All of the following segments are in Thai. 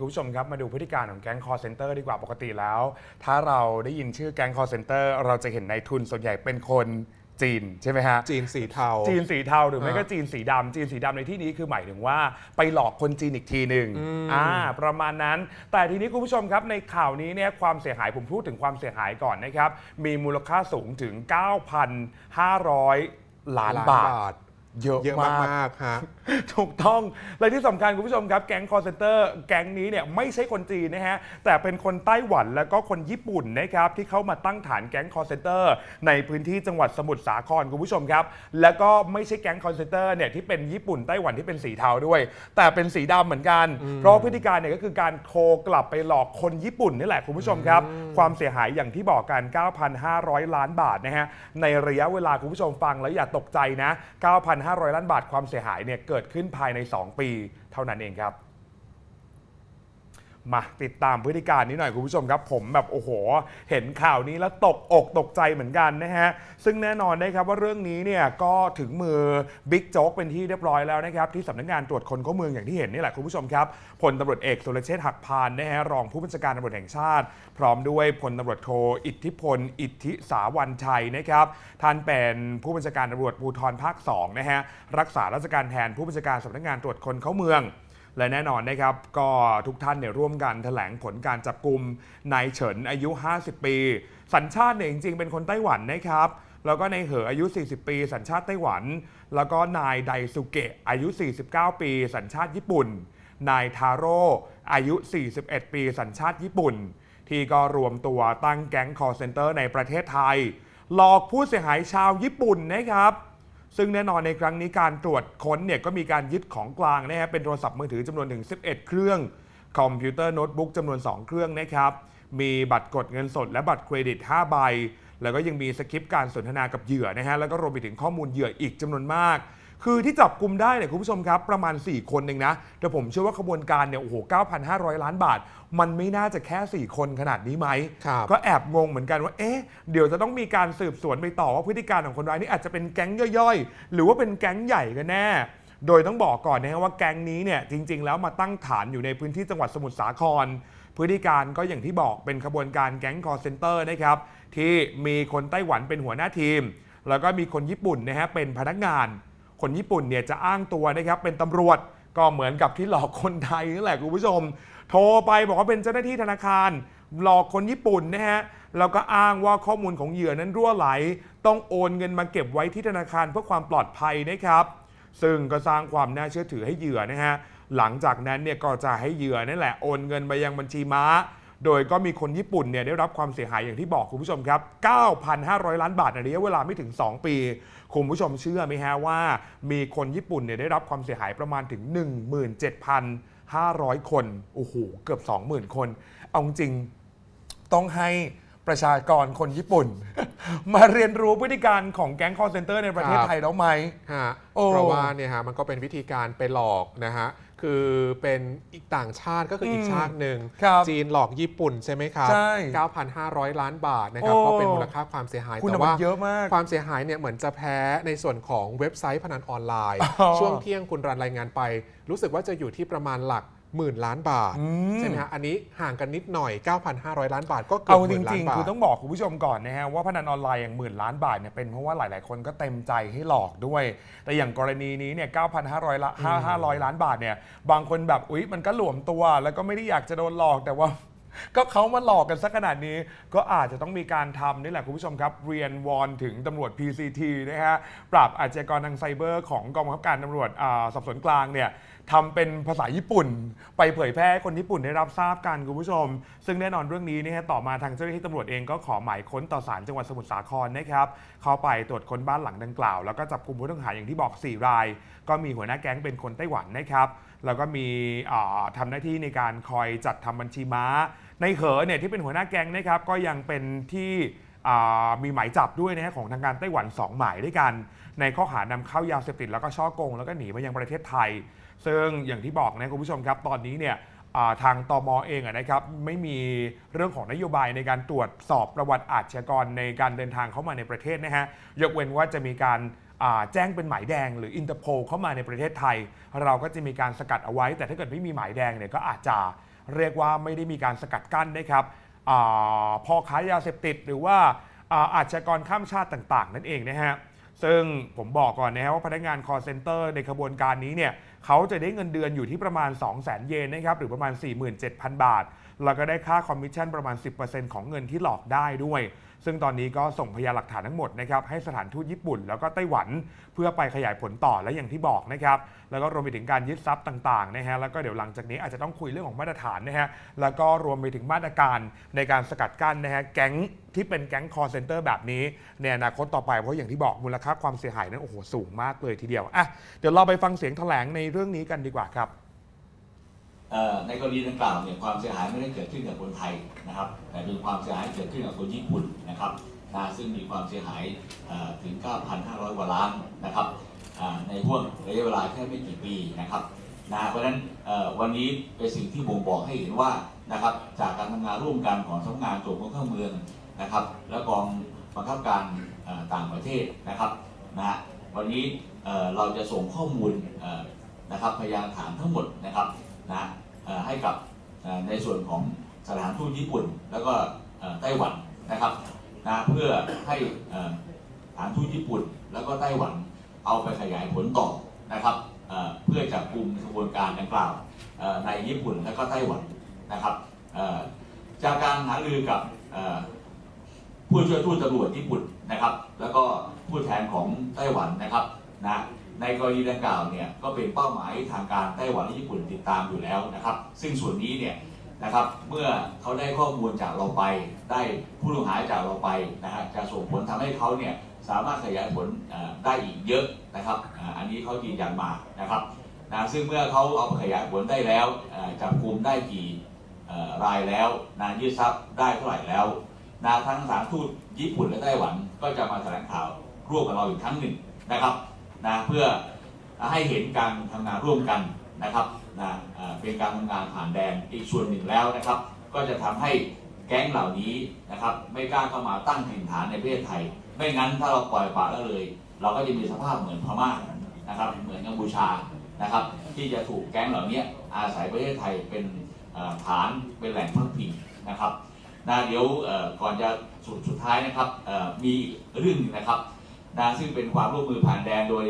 คุณผู้ชมครับมาดูพฤติการของแก๊งคอร์เซนเตอร์ดีกว่าปกติแล้ว ถ้าเราได้ยินชื่อแก๊งคอร์เซนเตอร์เราจะเห็นในทุนส่วนใหญ่เป็นคนจีนใช่ไหมฮะ จีนสีเทา จีนสีเทาหรือไม่อ่าก็จีนสีดำจีนสีดำในที่นี้คือหมายถึงว่าไปหลอกคนจีนอีกทีหนึ่งอ่าประมาณนั้น แต่ทีนี้คุณผู้ชมครับในข่าวนี้เนี่ยความเสียหายผมพูดถึงความเสียหายก่อนนะครับมีมูลค่าสูงถึง 9,500 ล้านบาท เยอะเยอะมากมากๆฮะถูกต้อง และที่สำคัญคุณผู้ชมครับ แก๊งคอร์เซนเตอร์ แก๊งนี้เนี่ยไม่ใช่คนจีนนะฮะ แต่เป็นคนไต้หวันแล้วก็คนญี่ปุ่นนะครับที่เข้ามาตั้งฐานแก๊งคอร์เซนเตอร์ในพื้นที่จังหวัดสมุทรสาครคุณผู้ชมครับ แล้วก็ไม่ใช่แก๊งคอร์เซนเตอร์เนี่ยที่เป็นญี่ปุ่นไต้หวันที่เป็นสีเทาด้วย แต่เป็นสีดำเหมือนกัน เพราะพฤติการเนี่ยก็คือการโทรกลับไปหลอกคนญี่ปุ่นนี่แหละคุณผู้ชมครับ ความเสียหายอย่างที่บอกกัน 9,500 ล้านบาทนะฮะในระยะเวลาคุณผู้ชมฟังแล้วอย่าตกใจนะ 9,500 500 ล้านบาทความเสียหายเนี่ยเกิดขึ้นภายใน 2 ปีเท่านั้นเองครับ มาติดตามพฤติการนี้หน่อยคุณผู้ชมครับ ผมแบบโอ้โห เห็นข่าวนี้แล้วตกอกตกใจเหมือนกันนะฮะ ซึ่งแน่นอนนะครับว่าเรื่องนี้เนี่ยก็ถึงมือบิ๊กโจ๊กเป็นที่เรียบร้อยแล้วนะครับ ที่สำนักงานตรวจคนเข้าเมืองอย่างที่เห็นนี่แหละคุณผู้ชมครับพลตำรวจเอกสุรเชษฐ์หักพานนะฮะรองผู้บัญชาการตำรวจแห่งชาติ พร้อมด้วยพลตำรวจโทอิทธิพล อิทธิสาวันชัยนะครับท่านเป็นผู้บัญชาการตำรวจภูธรภาค2นะฮะรักษาราชการแทนผู้บัญชาการสำนักงานตรวจคนเข้าเมือง และแน่นอนนะครับก็ทุกท่านเนี่ยร่วมกันแถลงผลการจับกลุ่มนายเฉินอายุ 50 ปี สัญชาติเนี่ยจริงๆ เป็นคนไต้หวันนะครับแล้วก็นายเหออายุ 40 ปี สัญชาติไต้หวัน แล้วก็นายไดสุเกะอายุ 49 ปี สัญชาติญี่ปุ่น นายทาโร่อายุ 41 ปี สัญชาติญี่ปุ่น ที่ก็รวมตัวตั้งแก๊ง call center ในประเทศไทย หลอกผู้เสียหายชาวญี่ปุ่นนะครับ ซึ่งแน่นอนในครั้งนี้การตรวจค้นเนี่ยก็มีการยึดของกลางนะฮะเป็นโทรศัพท์มือถือจำนวนถึง 11 เครื่อง คอมพิวเตอร์โน้ตบุ๊กจำนวน 2 เครื่องนะครับ มีบัตรกดเงินสดและบัตรเครดิต 5 ใบ แล้วก็ยังมีสคริปต์การสนทนากับเหยื่อนะฮะแล้วก็รวมไปถึงข้อมูลเหยื่ออีกจำนวนมาก คือที่จับกลุ่มได้เนี่ยคุณผู้ชมครับประมาณ 4 คนเองนะ แต่ผมเชื่อว่าขบวนการเนี่ยโอ้โห 9,500 ล้านบาท มันไม่น่าจะแค่ 4 คนขนาดนี้ไหม ครับก็แอบงงเหมือนกันว่าเอ๊ะเดี๋ยวจะต้องมีการสืบสวนไปต่อว่าพฤติการของคนร้ายนี่อาจจะเป็นแก๊งย่อยๆ หรือว่าเป็นแก๊งใหญ่กันแน่ โดยต้องบอกก่อนนะฮะว่าแก๊งนี้เนี่ยจริง ๆ แล้วมาตั้งฐานอยู่ในพื้นที่จังหวัดสมุทรสาคร พฤติการก็อย่างที่บอกเป็นขบวนการแก๊งคอร์เซนเตอร์นะครับที่มีคนไต้หวันเป็นหัวหน้าทีม แล้วก็มีคนญี่ปุ่นนะฮะเป็นพนักงาน คนญี่ปุ่นเนี่ยจะอ้างตัวนะครับเป็นตำรวจก็เหมือนกับที่หลอกคนไทยนั่นแหละคุณผู้ชม โทรไปบอกว่าเป็นเจ้าหน้าที่ธนาคาร หลอกคนญี่ปุ่นนะฮะแล้วก็อ้างว่าข้อมูลของเหยื่อนั้นรั่วไหล ต้องโอนเงินมาเก็บไว้ที่ธนาคารเพื่อความปลอดภัยนะครับ ซึ่งก็สร้างความน่าเชื่อถือให้เหยื่อนะฮะหลังจากนั้นเนี่ยก็จะให้เหยื่อนั่นแหละโอนเงินไปยังบัญชีม้า โดยก็มีคนญี่ปุ่นเนี่ยได้รับความเสียหายอย่างที่บอกคุณผู้ชมครับ 9,500 ล้านบาทในระยะเวลาไม่ถึง 2 ปี คุณผู้ชมเชื่อไหมฮะว่า มีคนญี่ปุ่นเนี่ยได้รับความเสียหายประมาณถึง 17,500 คน โอ้โห เกือบ 20,000 คน เอาจริงต้องให้ประชากรคนญี่ปุ่น มาเรียนรู้พฤติการของแก๊งคอร์เซนเตอร์ในประเทศครับไทยแล้วไหม ฮะโอ้ เพราะว่าเนี่ยฮะมันก็เป็นวิธีการไปหลอกนะฮะ คือเป็นอีกต่างชาติก็คืออีกอืมชาติหนึ่งครับจีนหลอกญี่ปุ่นใช่ไหมครับ ใช่9,500 ล้านบาทนะครับโอ้ ก็เป็นมูลค่าความเสียหายคุณแต่มันว่าเยอะมาก ความเสียหายเนี่ยเหมือนจะแพ้ในส่วนของเว็บไซต์พนันออนไลน์ อ๋อช่วงเที่ยงคุณรันรายงานไป รู้สึกว่าจะอยู่ที่ประมาณหลัก หมื่นล้านบาทอืมใช่ไหมฮะ อันนี้ห่างกันนิดหน่อย 9,500 ล้านบาทก็เกือเอาบหจมื่นล้ารินงบาๆทคือต้องบอกคุณผู้ชมก่อนนะฮะ ว่าพนันออนไลน์อย่างหมื่นล้านบาทเนี่ยเป็นเพราะว่าหลายๆ คนก็เต็มใจให้หลอกด้วย แต่อย่างกรณีนี้เนี่ย 9,500ละ500 ล้านบาทเนี่ย บางคนแบบ อุ๊ย มันก็หลวมตัว แล้วก็ไม่ได้อยากจะโดนหลอกแต่ว่าก็เขามาหลอกกันสักขนาดนี้ ก็อาจจะต้องมีการทำนี่แหละคุณผู้ชมครับ เรียนวอนถึงตำรวจ PCT นะฮะปราบอาชญากรทางไซเบอร์ของกองบังคับการตำรวจอ่าสอบสวนกลางเนี่ย ทำเป็นภาษาญี่ปุ่น ไปเผยแพร่ให้คนญี่ปุ่นได้รับทราบกันคุณผู้ชม ซึ่งแน่นอนเรื่องนี้นะฮะต่อมาทางเจ้าหน้าที่ตำรวจเองก็ขอหมายค้นต่อศาลจังหวัดสมุทรสาครนะครับเข้าไปตรวจค้นบ้านหลังดังกล่าว แล้วก็จับกลุ่มผู้ต้องหาอย่างที่บอก 4 ราย ก็มีหัวหน้าแก๊งเป็นคนไต้หวันนะครับแล้วก็มีอ่าทำหน้าที่ในการคอยจัดทำบัญชีม้า ในเหอเนี่ยที่เป็นหัวหน้าแก๊งนะครับก็ยังเป็นที่มีหมายจับด้วยนะฮะของทางการไต้หวัน 2 หมายด้วยกัน ในข้อหานำเข้ายาเสพติดแล้วก็ช่อโกง แล้วก็หนีมายังประเทศไทย ซึ่งอย่างที่บอกนะคุณผู้ชมครับ ตอนนี้เนี่ยทางตมเองนะครับไม่มีเรื่องของนโยบายในการตรวจสอบประวัติอาชญากรในการเดินทางเข้ามาในประเทศนะฮะยกเว้นว่าจะมีการแจ้งเป็นหมายแดงหรืออินเตอร์โพเข้ามาในประเทศไทย เราก็จะมีการสกัดเอาไว้ แต่ถ้าเกิดไม่มีหมายแดงเนี่ยก็อาจจะเรียกว่าไม่ได้มีการสกัดกั้นนะครับอพอค้ายาเสพติดหรือว่าอาอาชญากรข้ามชาติต่าง ๆ นั่นเองนะฮะซึ่งผมบอกก่อนนะฮะว่าพนักงาน call center ในขบวนการนี้เนี่ย เขาจะได้เงินเดือนอยู่ที่ประมาณ 2 0 0 0 0 0 เยนนะครับหรือประมาณ 47,000 บาท แล้วก็ได้ค่าคอมมิชชั่นประมาณ 10%ของเงินที่หลอกได้ด้วย ซึ่งตอนนี้ก็ส่งพยานหลักฐานทั้งหมดนะครับให้สถานทูตญี่ปุ่น แล้วก็ไต้หวันเพื่อไปขยายผลต่อและอย่างที่บอกนะครับแล้วก็รวมไปถึงการยึดทรัพย์ต่างๆนะฮะแล้วก็เดี๋ยวหลังจากนี้อาจจะต้องคุยเรื่องของมาตรฐานนะฮะแล้วก็รวมไปถึงมาตรการในการสกัดกั้นนะฮะแก๊งที่เป็นแก๊ง call center แบบนี้ในอนาคตต่อไปเพราะอย่างที่บอกมูลค่าความเสียหายนั้นโอ้โหสูงมากเลยทีเดียวอะเดี๋ยวเราไปฟังเสียงแถลงในเรื่องนี้กันดีกว่าครับ ในกรณีดังกล่าวเนี่ยความเสียหายไม่ได้เกิดขึ้นกับคนไทยนะครับ แต่เป็นความเสียหายเกิดขึ้นกับคนญี่ปุ่นนะครับนะซึ่งมีความเสียหายเอ่อถึง 9,500กว่าล้านนะครับในห่วงระยะเวลาแค่ไม่กี่ปีนะครับนะเพราะฉะนั้นวันนี้เป็นสิ่งที่บ่งบอกให้เห็นว่านะครับจากการทำงานร่วมกันของสำนักงานตรวจคนเข้าเมืองนะครับ และกองบังคับการต่างประเทศนะครับนะวันนี้เราจะส่งข้อมูลนะครับพยานฐานทั้งหมดนะครับนะ ให้กับในส่วนของสถานทูตญี่ปุ่น แล้วก็ไต้หวันนะครับนะเพื่อให้สถานทูตญี่ปุ่น แล้วก็ไต้หวันเอาไปขยายผลต่อนะครับเพื่อจับกลุ่มกระบวนการดังกล่าวในญี่ปุ่นและก็ไต้หวันนะครับจากการหารือกับผู้ช่วยทูตตำรวจญี่ปุ่นนะครับ แล้วก็ผู้แทนของไต้หวันนะครับนะ ในกรณีดังกล่าวเนี่ยก็เป็นเป้าหมายทางการไต้หวันและญี่ปุ่นติดตามอยู่แล้วนะครับ ซึ่งส่วนนี้เนี่ยนะครับเมื่อเขาได้ข้อมูลจากเราไป ได้ผู้ต้องหาจากเราไปนะฮะจะส่งผลทำให้เขาเนี่ยสามารถขยายผลได้อีกเยอะนะครับ อันนี้เขายืนยันมานะครับนะซึ่งเมื่อเขาเอาไปขยายผลได้แล้วจับกลุ่มได้กี่รายแล้วนะยึดทรัพย์ได้เท่าไหร่แล้วนะทั้งสารทูตญี่ปุ่นและไต้หวันก็จะมาแถลงข่าวร่วมกับเราอีกครั้งหนึ่งนะครับ นะเพื่อให้เห็นการทำงานร่วมกันนะครับนะเป็นการทำงานผ่านแดนอีกส่วนหนึ่งแล้วนะครับ ก็จะทำให้แก๊งเหล่านี้นะครับไม่กล้าเข้ามาตั้งถิ่นฐานในประเทศไทย ไม่งั้นถ้าเราปล่อยปละละเลย เราก็จะมีสภาพเหมือนพม่านะครับเหมือนกัมพูชานะครับที่จะถูกแก๊งเหล่านี้อาศัยประเทศไทยเป็นฐานเป็นแหล่งพักพิงนะครับนะเดี๋ยวก่อนจะสุดสุดท้ายนะครับมีอีกเรื่องหนึงนะครับ นะซึ่งเป็นความร่วมมือผ่านแดนโดย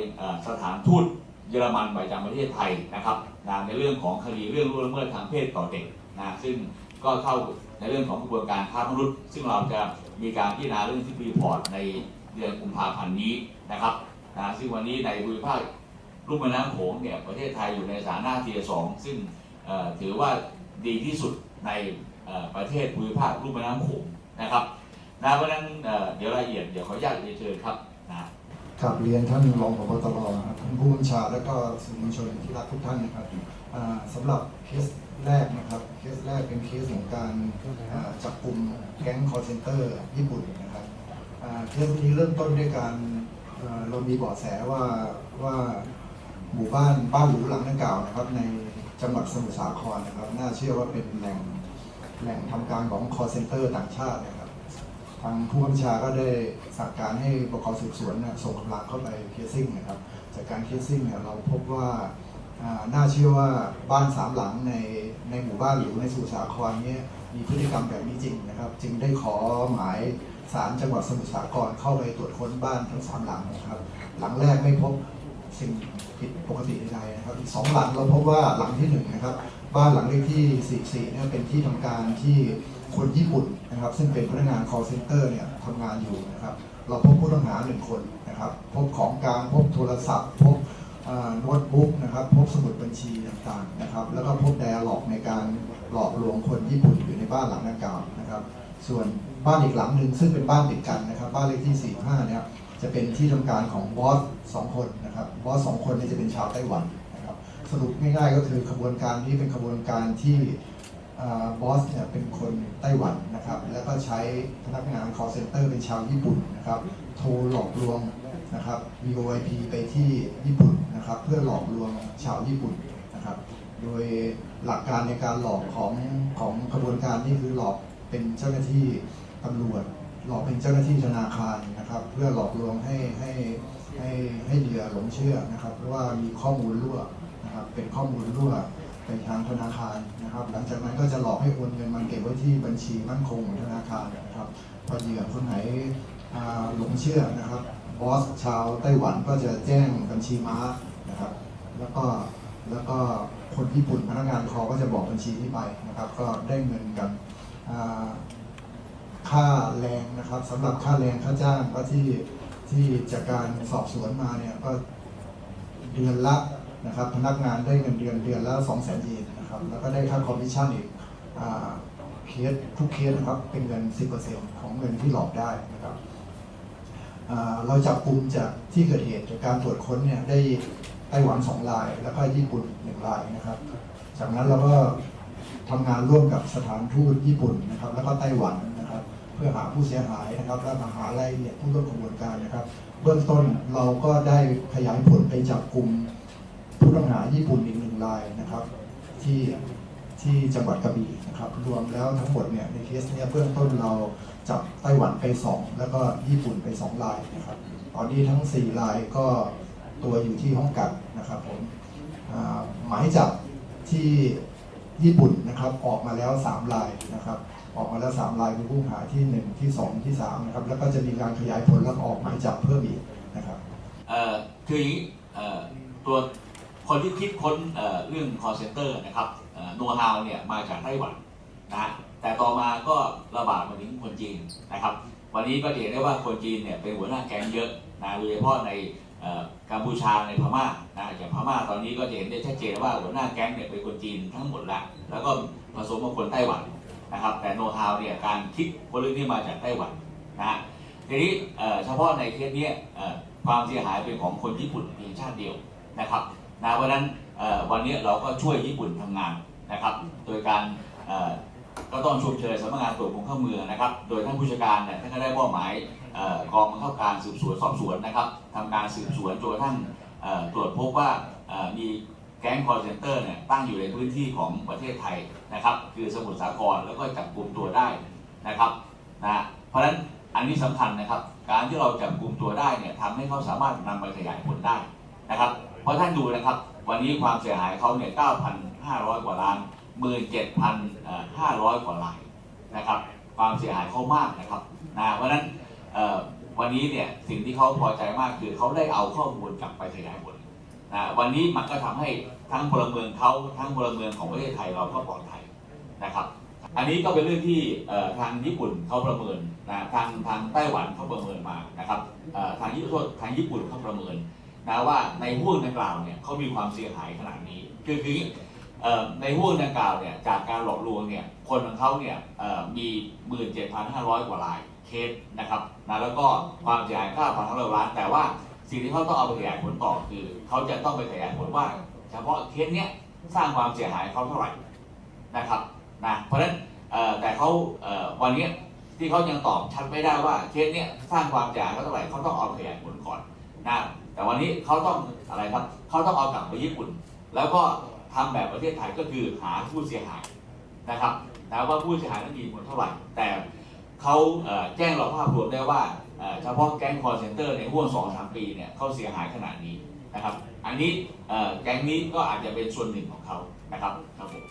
สถานทูตเยอรมันประจำประเทศไทยนะครับนะในเรื่องของคดีเรื่องล่วงละเมิดทางเพศต่อเด็กนะซึ่งก็เข้าในเรื่องของกระบวนการค้ามนุษย์ ซึ่งเราจะมีการพิจารณาเรื่องที่รีพอร์ตในเดือนกุมภาพันธ์นี้นะครับนะซึ่งวันนี้ในภูมิภาคลุ่มแม่น้ำโขงเนี่ยประเทศไทยอยู่ในสถานะทีสองซึ่งถือว่าดีที่สุดในประเทศภูมิภาคลุ่มแม่น้ำโขงนะครับนะเพราะนั้นเอ่อเดี๋ยวรายละเอียดเดี๋ยวขออนุญาตเรียนเชิญครับ นะกลับเรียนท่านรองผบตรครับท่านผู้บัญชาและก็สื่อมวลชนที่รักทุกท่านนะครับอ่าสำหรับเคสแรกนะครับเคสแรกเป็นเคสของการจับกลุ่มแก๊งคอร์เซนเตอร์ญี่ปุ่นนะครับเคสนี้เริ่มต้นด้วยการเรามีเบาะแสว่าว่าหมู่บ้านบ้านหรูหลังดังกล่าวนะครับ ในจังหวัดสมุทรสาครนะครับ น่าเชื่อว่าเป็นแหล่งแหล่งทำการของคอร์เซนเตอร์ต่างชาตินะครับ ทางผู้บัญชาก็ได้สั่งการให้บกสืบสวนเนยส่งกำลังเข้าไปเคสซิ่งนะครับ จากการเคสซิ่งเนี่ยเราพบว่าน่าเชื่อว่าบ้านสามหลังในในหมู่บ้านหรือในสุสาครเนี่ยมีพฤติกรรมแบบนี้จริงนะครับ จึงได้ขอหมายศาลจังหวัดสมุทรสาครเข้าไปตรวจค้นบ้านทั้งสามหลังนะครับ หลังแรกไม่พบสิ่งผิดปกติใดๆนะครับอีกสองหลังเราพบว่าหลังที่หนึ่งนะครับ บ้านหลังเลขที่ 44เนี่ยเป็นที่ทำการที่ คนญี่ปุ่นนะครับ ซึ่งเป็นพนักงาน call center เนี่ยทำงานอยู่นะครับ เราพบผู้ต้องหาหนึ่งคนนะครับ พบของกลางพบโทรศัพท์ พบโน้ตบุ๊กนะครับ พบสมุดบัญชีต่างๆนะครับ แล้วก็พบไดอะล็อกในการหลอกลวงคนญี่ปุ่นอยู่ในบ้านหลังดังกล่าวนะครับ ส่วนบ้านอีกหลังหนึ่งซึ่งเป็นบ้านติดกันนะครับ บ้านเลขที่ 45เนี่ยจะเป็นที่ทำการของบอสสองคนนะครับ บอสสองคนนี้จะเป็นชาวไต้หวันนะครับ สรุปง่ายๆก็คือขบวนการนี้เป็นขบวนการที่ บอสเนี่ยเป็นคนไต้หวันนะครับ แล้วก็ใช้พนักงาน call center เป็นชาวญี่ปุ่นนะครับ โทรหลอกลวงนะครับ VoIP ไปที่ญี่ปุ่นนะครับ เพื่อหลอกลวงชาวญี่ปุ่นนะครับ โดยหลักการในการหลอกของของขบวนการนี่คือหลอกเป็นเจ้าหน้าที่ตำรวจ หลอกเป็นเจ้าหน้าที่ธนาคารนะครับ เพื่อหลอกลวงให้ให้ให้ให้เหยื่อหลงเชื่อนะครับเพราะว่ามีข้อมูลรั่วนะครับ เป็นข้อมูลรั่วไปทางธนาคาร นะครับ หลังจากนั้นก็จะหลอกให้โอนเงินมาเก็บไว้ที่บัญชีมั่นคงของธนาคารนะครับ พอเหยื่อคนไหนหลงเชื่อนะครับ บอสชาวไต้หวันก็จะแจ้งบัญชีม้านะครับ แล้วก็แล้วก็คนญี่ปุ่นพนักงานคอก็จะบอกบัญชีนี้ไปนะครับ ก็ได้เงินกันค่าแรงนะครับสำหรับค่าแรงค่าจ้างก็ที่ที่จากการสอบสวนมาเนี่ยก็เดือนละ นะครับพนักงานได้เงินเดือนเดือนละ2 0 0 0 0 0เยนนะครับแล้วก็ได้ค่าคอมมิชชั่นอีกเคสทุกเคสนะครับเป็นเงิน 10%ของเงินที่หลอกได้นะครับเราจับกลุ่มจากที่เกิดเหตุจากการตรวจค้นเนี่ยได้ไต้หวัน2ราย แล้วก็ญี่ปุ่น1รายนะครับ จากนั้นเราก็ทำงานร่วมกับสถานทูตญี่ปุ่นนะครับ แล้วก็ไต้หวันนะครับ เพื่อหาผู้เสียหายนะครับ และมาหารายละเอียดผู้ร่วมขบวนการนะครับ เบื้องต้นเราก็ได้ขยายผลไปจับกลุ่ม ผู้ต้องหาญี่ปุ่นอีกหนึ่งรายนะครับ ที่ที่จังหวัดกระบี่นะครับ รวมแล้วทั้งหมดเนี่ยในเคสเนี้ยเบื้องต้นเราจับไต้หวันไปสองแล้วก็ญี่ปุ่นไปสองรายนะครับ ตอนนี้ทั้งสี่รายก็ตัวอยู่ที่ห้องกักนะครับผมหมายจับที่ญี่ปุ่นนะครับออกมาแล้ว3ลายนะครับ ออกมาแล้ว3ลายคือผู้ต้องหาที่ 1 ที่ 2 ที่ 3 นะครับ แล้วก็จะมีการขยายผลแล้วออกหมายจับเพิ่มอีกนะครับคืออย่างนี้ตัว คนที่คิดค้นเรื่อง call center นะครับโน้ตฮาวเนี่ยมาจากไต้หวันนะฮะแต่ต่อมาก็ระบาดมาถึงคนจีนนะครับ วันนี้ก็เห็นได้ว่าคนจีนเนี่ยเป็นหัวหน้าแก๊งเยอะนะโดยเฉพาะในกัมพูชาในพม่านะอย่างพม่าตอนนี้ก็จะเห็นได้ชัดเจนว่าหัวหน้าแก๊งเนี่ยเป็นคนจีนทั้งหมดละแล้วก็ผสมกับคนไต้หวันนะครับแต่โน้ตฮาวเนี่ยการคิดคนเรื่องนี้มาจากไต้หวันนะฮะทีนี้เฉพาะในเคสนี้ความเสียหายเป็นของคนญี่ปุ่นเพียงชาติเดียวนะครับ นะเพราะฉะนั้นวันนี้เราก็ช่วยญี่ปุ่นทำงานนะครับ โดยการก็ต้องชมเชยสำนักงานตรวจคนเข้าเมืองนะครับ โดยท่านผู้จัดการเนี่ยท่านก็ได้มอบหมายกองบังคับการสืบสวนสอบสวนนะครับทำการสืบสวนจนกระทั่งตรวจพบว่ามีแก๊งคอร์เซนเตอร์เนี่ยตั้งอยู่ในพื้นที่ของประเทศไทยนะครับ คือสมุทรสาครแล้วก็จับกลุ่มตัวได้นะครับนะเพราะฉะนั้นอันนี้สำคัญนะครับ การที่เราจับกลุ่มตัวได้เนี่ยทำให้เขาสามารถนำไปขยายผลได้นะครับ เพราะท่านดูนะครับ วันนี้ความเสียหายเขาเนี่ย 9,500 กว่าล้าน 17,500 กว่าลายนะครับ ความเสียหายเขามากนะครับนะเพราะฉะนั้นวันนี้เนี่ยสิ่งที่เขาพอใจมากคือเขาได้เอาข้อมูลกลับไปขยายผลนะวันนี้มันก็ทำให้ทั้งพลเมืองเขาทั้งพลเมืองของประเทศไทยเราก็ปลอดภัยนะครับ อันนี้ก็เป็นเรื่องที่ทางญี่ปุ่นเขาประเมินนะทางทางไต้หวันเขาประเมินมานะครับทางญี่ปุ่นทางญี่ปุ่นเขาประเมิน นะว่าในห่วงดังกล่าวเนี่ยเขามีความเสียหายขนาดนี้ คือคือเอ่อในห่วงดังกล่าวเนี่ยจากการหลอกลวงเนี่ยคนของเขาเนี่ยเอ่อมี 17,500 กว่ารายเคสนะครับนะแล้วก็ความเสียหาย9,500ล้าน แต่ว่าสิ่งที่เขาต้องเอาไปขยายผลต่อคือเขาจะต้องไปขยายผลว่า เฉพาะเคสเนี้ยสร้างความเสียหายเขาเท่าไหร่นะครับนะเพราะฉะนั้นแต่เขาวันนี้ที่เขายังตอบชัดไม่ได้ว่าเคสเนี้ยสร้างความเสียหายเขาเท่าไหร่เขาต้องเอาไปขยายผลก่อนนะ แต่วันนี้เขาต้องอะไรครับเขาต้องเอากลับไปญี่ปุ่น แล้วก็ทำแบบประเทศไทยก็คือหาผู้เสียหายนะครับนะว่าผู้เสียหายนั้นมีจำนวนเท่าไหร่ แต่เขาแจ้งเราภาพรวมได้ว่าเฉพาะแก๊งคอร์เซนเตอร์ในห่วงสองสามปีเนี่ยเขาเสียหายขนาดนี้นะครับ อันนี้แก๊งนี้ก็อาจจะเป็นส่วนหนึ่งของเขานะครับครับผม